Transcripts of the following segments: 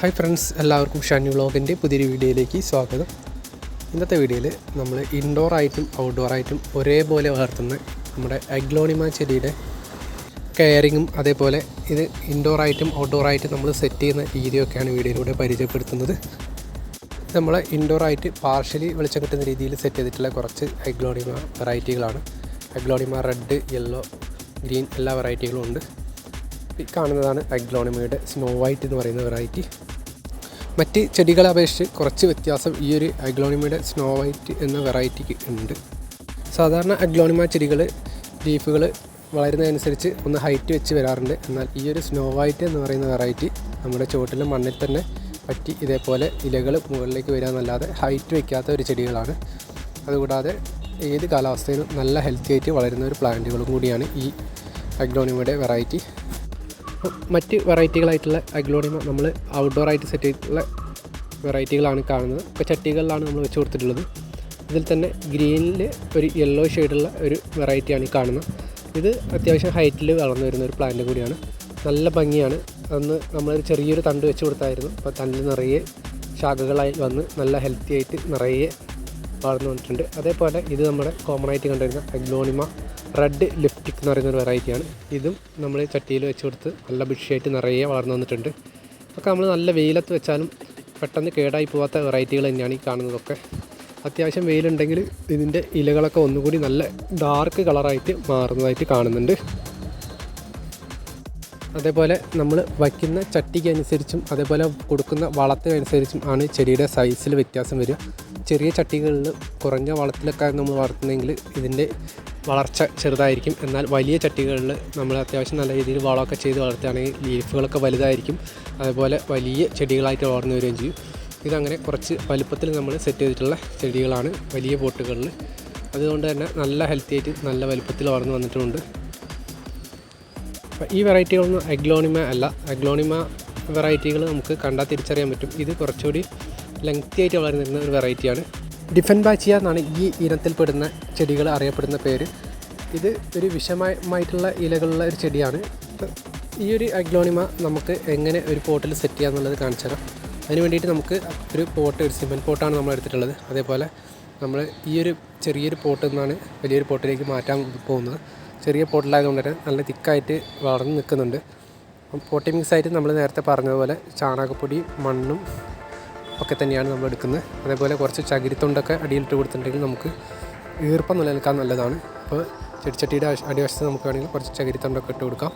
Hi friends എല്ലാവർക്കും ഷാനി വ്ളോഗിന്റെ പുതിയൊരു വീഡിയോയിലേക്ക് സ്വാഗതം. ഇന്നത്തെ വീഡിയോയിൽ നമ്മൾ ഇൻഡോർ ആയിട്ടും ഔട്ട്ഡോർ ആയിട്ടും ഒരേപോലെ വളർത്തുന്ന നമ്മുടെ അഗ്ലോണിമ ചെടിയുടെ കെയറിങ്ങും അതേപോലെ ഇത് ഇൻഡോർ ആയിട്ടും ഔട്ട്ഡോർ ആയിട്ടും നമ്മൾ സെറ്റ് ചെയ്യുന്ന രീതിയൊക്കെയാണ് വീഡിയോയിലൂടെ പരിചയപ്പെടുത്തുന്നത്. നമ്മൾ ഇൻഡോർ ആയിട്ട് പാർഷ്യലി വെളിച്ചം കിട്ടുന്ന രീതിയിൽ സെറ്റ് ചെയ്തിട്ടുള്ള കുറച്ച് അഗ്ലോണിമ വെറൈറ്റികളാണ്. അഗ്ലോണിമ റെഡ് യെല്ലോ ഗ്രീൻ എല്ലാ വെറൈറ്റികളും ഉണ്ട്. കാണുന്നതാണ് അഗ്ലോണിമയുടെ സ്നോ വൈറ്റ് എന്ന് പറയുന്ന വെറൈറ്റി മറ്റ് ചെടികളെ അപേക്ഷിച്ച് കുറച്ച് വ്യത്യാസം ഈ ഒരു അഗ്ലോണിമയുടെ സ്നോ വൈറ്റ് എന്ന വെറൈറ്റിക്ക് ഉണ്ട്. സാധാരണ അഗ്ലോണിമ ചെടികൾ ലീഫുകൾ വളരുന്നതനുസരിച്ച് ഒന്ന് ഹൈറ്റ് വെച്ച് വരാറുണ്ട്. എന്നാൽ ഈ ഒരു സ്നോ വൈറ്റ് എന്ന് പറയുന്ന വെറൈറ്റി നമ്മുടെ ചുവട്ടിലെ മണ്ണിൽ തന്നെ പറ്റി ഇതേപോലെ ഇലകൾ മുകളിലേക്ക് വരാമെന്നല്ലാതെ ഹൈറ്റ് വയ്ക്കാത്ത ഒരു ചെടികളാണ്. അതുകൂടാതെ ഏത് കാലാവസ്ഥയിലും നല്ല ഹെൽത്തി ആയിട്ട് വളരുന്ന ഒരു പ്ലാന്റുകളും കൂടിയാണ് ഈ അഗ്ലോണിമയുടെ വെറൈറ്റി മറ്റ് വെറൈറ്റികളായിട്ടുള്ള അഗ്ലോണിമ നമ്മൾ ഔട്ട്ഡോർ ആയിട്ട് സെറ്റ് ചെയ്തിട്ടുള്ള വെറൈറ്റികളാണ് കാണുന്നത്. ഇപ്പോൾ ചട്ടികളിലാണ് നമ്മൾ വെച്ച് കൊടുത്തിട്ടുള്ളത്. ഇതിൽ തന്നെ ഗ്രീനിൽ ഒരു യെല്ലോ ഷെയ്ഡുള്ള ഒരു വെറൈറ്റിയാണ് ഈ കാണുന്നത്. ഇത് അത്യാവശ്യം ഹൈറ്റിൽ വളർന്നു വരുന്ന ഒരു പ്ലാന്റ് കൂടിയാണ്. നല്ല ഭംഗിയാണ്. അന്ന് നമ്മളൊരു ചെറിയൊരു തണ്ട് വെച്ച് കൊടുത്തായിരുന്നു. അപ്പോൾ തണ്ടിൽ നിറയെ ശാഖകളായി വന്ന് നല്ല ഹെൽത്തി ആയിട്ട് നിറയെ വളർന്നു വന്നിട്ടുണ്ട്. അതേപോലെ ഇത് നമ്മുടെ കോമൺ ആയിട്ട് കണ്ടുവരുന്ന അഗ്ലോണിമ റെഡ് ലിപ്റ്റിക് എന്ന് പറയുന്ന ഒരു വെറൈറ്റിയാണ്. ഇതും നമ്മൾ ചട്ടിയിൽ വെച്ച് കൊടുത്ത് നല്ല ബുഷിയായിട്ട് നിറയെ വളർന്നു വന്നിട്ടുണ്ട്. ഒക്കെ നമ്മൾ നല്ല വെയിലത്ത് വെച്ചാലും പെട്ടെന്ന് കേടായി പോകാത്ത വെറൈറ്റികൾ തന്നെയാണ് ഈ കാണുന്നതൊക്കെ. അത്യാവശ്യം വെയിലുണ്ടെങ്കിൽ ഇതിന്റെ ഇലകളൊക്കെ ഒന്നുകൂടി നല്ല ഡാർക്ക് കളറായിട്ട് മാറുന്നതായിട്ട് കാണുന്നുണ്ട്. അതേപോലെ നമ്മൾ വയ്ക്കുന്ന ചട്ടിക്ക് അനുസരിച്ചും അതേപോലെ കൊടുക്കുന്ന വളത്തിനനുസരിച്ചും ആണ് ചെടിയുടെ സൈസിൽ വ്യത്യാസം വരിക. ചെറിയ ചട്ടികളിൽ കുറഞ്ഞ വളത്തിലൊക്കെ നമ്മൾ വളർത്തുന്നതെങ്കിൽ ഇതിന്റെ വളർച്ച ചെറുതായിരിക്കും. എന്നാൽ വലിയ ചട്ടികളിൽ നമ്മൾ അത്യാവശ്യം നല്ല രീതിയിൽ വളമൊക്കെ ചെയ്ത് വളർത്തുകയാണെങ്കിൽ ലീഫുകളൊക്കെ വലുതായിരിക്കും. അതുപോലെ വലിയ ചെടികളായിട്ട് വളർന്നു വരികയും ചെയ്യും. ഇതങ്ങനെ കുറച്ച് വലുപ്പത്തിൽ നമ്മൾ സെറ്റ് ചെയ്തിട്ടുള്ള ചെടികളാണ് വലിയ പോട്ടുകളിൽ. അതുകൊണ്ട് തന്നെ നല്ല ഹെൽത്തി ആയിട്ട് നല്ല വലുപ്പത്തിൽ വളർന്നു വന്നിട്ടുണ്ട്. ഈ വെറൈറ്റികളൊന്നും അഗ്ലോണിമ അല്ല. അഗ്ലോണിമ വെറൈറ്റികൾ നമുക്ക് കണ്ടാൽ തിരിച്ചറിയാൻ പറ്റും. ഇത് കുറച്ചുകൂടി ലെങ്ത്തി ആയിട്ട് വളർന്നിരുന്ന ഒരു വെറൈറ്റിയാണ്. ഡിഫൻ ബാച്ചിയ എന്നാണ് ഈ ഇനത്തിൽപ്പെടുന്ന ചെടികൾ അറിയപ്പെടുന്ന പേര്. ഇത് ഒരു വിഷമമായിട്ടുള്ള ഇലകളുള്ള ഒരു ചെടിയാണ്. ഈ ഒരു അഗ്ലോണിമ നമുക്ക് എങ്ങനെ ഒരു പോട്ടിൽ സെറ്റ് ചെയ്യാന്നുള്ളത് കാണിച്ചു തരാം. അതിന് വേണ്ടിയിട്ട് നമുക്ക് ഒരു പോട്ട് ഒരു സിമെന്റ് പോട്ടാണ് നമ്മൾ എടുത്തിട്ടുള്ളത്. അതേപോലെ നമ്മൾ ഈ ഒരു ചെറിയൊരു പോട്ട് നിന്നാണ് വലിയൊരു പോട്ടിലേക്ക് മാറ്റാൻ പോകുന്നത്. ചെറിയ പോട്ടിലായതുകൊണ്ട് തന്നെ നല്ല തിക്കായിട്ട് വളർന്ന് നിൽക്കുന്നുണ്ട്. പോട്ടി മിക്സ് ആയിട്ട് നമ്മൾ നേരത്തെ പറഞ്ഞതുപോലെ ചാണകപ്പൊടി മണ്ണും ഒക്കെ തന്നെയാണ് നമ്മൾ എടുക്കുന്നത്. അതേപോലെ കുറച്ച് ചകിരിത്തൊണ്ടൊക്കെ അടിയിലിട്ട് കൊടുത്തിട്ടുണ്ടെങ്കിൽ നമുക്ക് ഈർപ്പം നിലനിൽക്കാൻ നല്ലതാണ്. അപ്പോൾ ചെടിച്ചട്ടിയുടെ അടിവശത്ത് നമുക്ക് വേണമെങ്കിൽ കുറച്ച് ചകിരിത്തൊണ്ടൊക്കെ ഇട്ട് കൊടുക്കാം.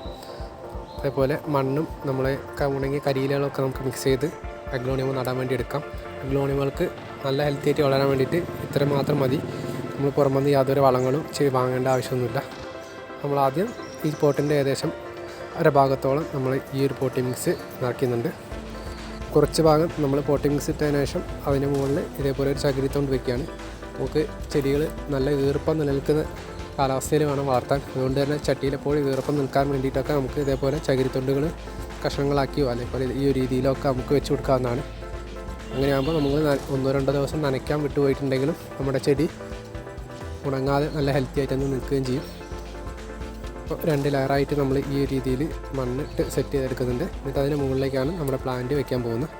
അതേപോലെ മണ്ണും നമ്മളെ ഉണങ്ങിയ കരിയിലകളൊക്കെ നമുക്ക് മിക്സ് ചെയ്ത് അഗ്ലോണിയമ നടാൻ വേണ്ടി എടുക്കാം. അഗ്ലോണിയമുകൾക്ക് നല്ല ഹെൽത്തി ആയിട്ട് വളരാൻ വേണ്ടിയിട്ട് ഇത്ര മാത്രം മതി. നമ്മൾ പുറമെന്ന് യാതൊരു വളങ്ങളും വാങ്ങേണ്ട ആവശ്യമൊന്നുമില്ല. നമ്മൾ ആദ്യം ഈ പോട്ടിന്റെ ഏകദേശം അരഭാഗത്തോളം നമ്മൾ ഈ ഒരു പോട്ടി മിക്സ് നിറയ്ക്കുന്നുണ്ട് കുറച്ച് ഭാഗം നമ്മൾ പോട്ടിംഗ് മിക്സ് ഇട്ടതിന് ശേഷം അതിന് മുകളിൽ ഇതേപോലെ ഒരു ചകിരിത്തോണ്ട് വെക്കുകയാണ്. നമുക്ക് ചെടികൾ നല്ല ഈർപ്പം നിലനിൽക്കുന്ന കാലാവസ്ഥയിൽ വേണം വളർത്താൻ. അതുകൊണ്ട് തന്നെ ചട്ടിയിലെപ്പോഴും ഈർപ്പം നിൽക്കാൻ വേണ്ടിയിട്ടൊക്കെ നമുക്ക് ഇതേപോലെ ചകിരിത്തൊണ്ടുകൾ കഷ്ണങ്ങളാക്കിയോ അതേപോലെ ഈ ഒരു രീതിയിലൊക്കെ നമുക്ക് വെച്ച് കൊടുക്കാവുന്നതാണ്. അങ്ങനെയാകുമ്പോൾ നമ്മൾ ഒന്നോ രണ്ടോ ദിവസം നനയ്ക്കാൻ വിട്ടുപോയിട്ടുണ്ടെങ്കിലും നമ്മുടെ ചെടി ഉണങ്ങാതെ നല്ല ഹെൽത്തി ആയിട്ട് തന്നെ നിൽക്കുകയും ചെയ്യും. അപ്പോൾ രണ്ട് ലെയറായിട്ട് നമ്മൾ ഈ രീതിയിൽ മണ്ണിട്ട് സെറ്റ് ചെയ്തെടുക്കുന്നുണ്ട്. എന്നിട്ട് അതിന് മുകളിലേക്കാണ് നമ്മുടെ പ്ലാന്റ് വെക്കാൻ പോകുന്നത്.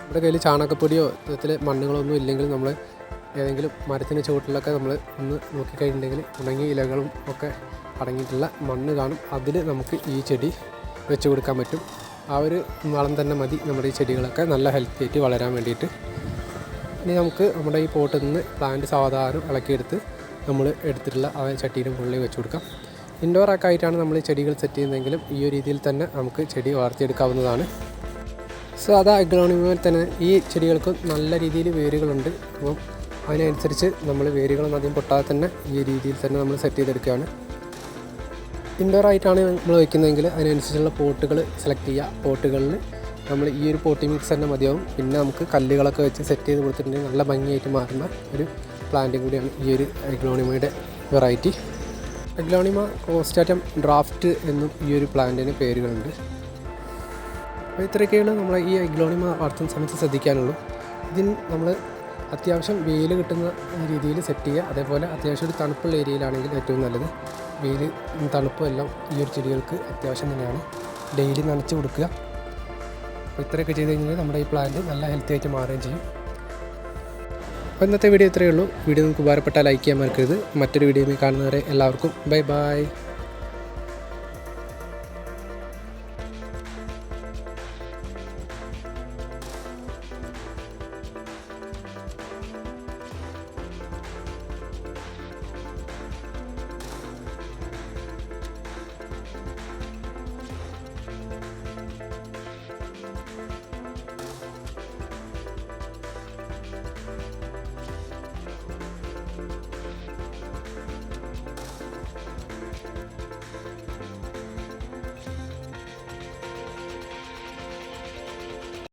നമ്മുടെ കയ്യിൽ ചാണകപ്പൊടിയോ ഇത്തരത്തിൽ മണ്ണുകളൊന്നും ഇല്ലെങ്കിൽ നമ്മൾ ഏതെങ്കിലും മരത്തിന് ചുവട്ടിലൊക്കെ നമ്മൾ ഒന്ന് നോക്കിക്കഴിഞ്ഞിട്ടുണ്ടെങ്കിൽ ഉണങ്ങിയ ഇലകളും ഒക്കെ അടങ്ങിയിട്ടുള്ള മണ്ണ് കാണും. അതിൽ നമുക്ക് ഈ ചെടി വെച്ച് കൊടുക്കാൻ പറ്റും. ആ ഒരു വളം തന്നെ മതി നമ്മുടെ ഈ ചെടികളൊക്കെ നല്ല ഹെൽത്തി ആയിട്ട് വളരാൻ വേണ്ടിയിട്ട്. ഇനി നമുക്ക് നമ്മുടെ ഈ പോട്ടിൽ നിന്ന് പ്ലാന്റ് സാവധാനം ഇളക്കിയെടുത്ത് നമ്മൾ എടുത്തിട്ടുള്ള ആ ചട്ടിയുടെ മുകളിൽ വെച്ച് കൊടുക്കാം. ഇൻഡോർ ഒക്കെ ആയിട്ടാണ് നമ്മൾ ചെടികൾ സെറ്റ് ചെയ്യുന്നതെങ്കിലും ഈ ഒരു രീതിയിൽ തന്നെ നമുക്ക് ചെടി വളർത്തിയെടുക്കാവുന്നതാണ്. സോ അത് പോലെ തന്നെ ഈ ചെടികൾക്ക് നല്ല രീതിയിൽ വേരുകളുണ്ട്. അപ്പം അതിനനുസരിച്ച് നമ്മൾ വേരുകളൊന്നും അധികം പൊട്ടാതെ തന്നെ ഈ രീതിയിൽ തന്നെ നമ്മൾ സെറ്റ് ചെയ്തെടുക്കുകയാണ്. ഇൻഡോർ ആയിട്ടാണ് നമ്മൾ വയ്ക്കുന്നതെങ്കിൽ അതിനനുസരിച്ചുള്ള പോട്ടുകൾ സെലക്ട് ചെയ്യുക. പോട്ടുകളിൽ നമ്മൾ ഈ ഒരു പോട്ടി മിക്സ് തന്നെ മതിയാവും. പിന്നെ നമുക്ക് കല്ലുകളൊക്കെ വെച്ച് സെറ്റ് ചെയ്ത് കൊടുത്തിട്ടുണ്ടെങ്കിൽ നല്ല ഭംഗിയായിട്ട് മാറുന്ന ഒരു പ്ലാന്റും കൂടിയാണ് ഈ ഒരു അഗ്ലോണിമയുടെ വെറൈറ്റി. അഗ്ലോണിമ കോസ്റ്റാറ്റം ഡ്രാഫ്റ്റ് എന്നും ഈ ഒരു പ്ലാന്റിന് പേരുകളുണ്ട്. അപ്പോൾ ഇത്രയൊക്കെയാണ് നമ്മൾ ഈ അഗ്ലോണിമ വളർത്തുന്ന സമയത്ത് ശ്രദ്ധിക്കാനുള്ളൂ. ഇതിന് നമ്മൾ അത്യാവശ്യം വെയിൽ കിട്ടുന്ന രീതിയിൽ സെറ്റ് ചെയ്യുക അതേപോലെ അത്യാവശ്യം ഒരു തണുപ്പുള്ള ഏരിയയിലാണെങ്കിൽ ഏറ്റവും നല്ലത്. വെയിൽ തണുപ്പും എല്ലാം ഈ ഒരു ചെടികൾക്ക് അത്യാവശ്യം തന്നെയാണ്. ഡെയിലി നനച്ച് കൊടുക്കുക. അപ്പോൾ ഇത്രയൊക്കെ ചെയ്ത് കഴിഞ്ഞാൽ നമ്മുടെ ഈ പ്ലാന്റ് നല്ല ഹെൽത്തി ആയിട്ട് മാറുകയും ചെയ്യും. അപ്പോൾ ഇന്നത്തെ വീഡിയോ ഇത്രയേ ഉള്ളൂ. വീഡിയോ നിങ്ങൾക്ക് ഉപകാരപ്പെട്ടാൽ ലൈക്ക് ചെയ്യാൻ മറക്കരുത്. മറ്റൊരു വീഡിയോയിൽ കാണുന്നവരെ എല്ലാവർക്കും ബൈ ബൈ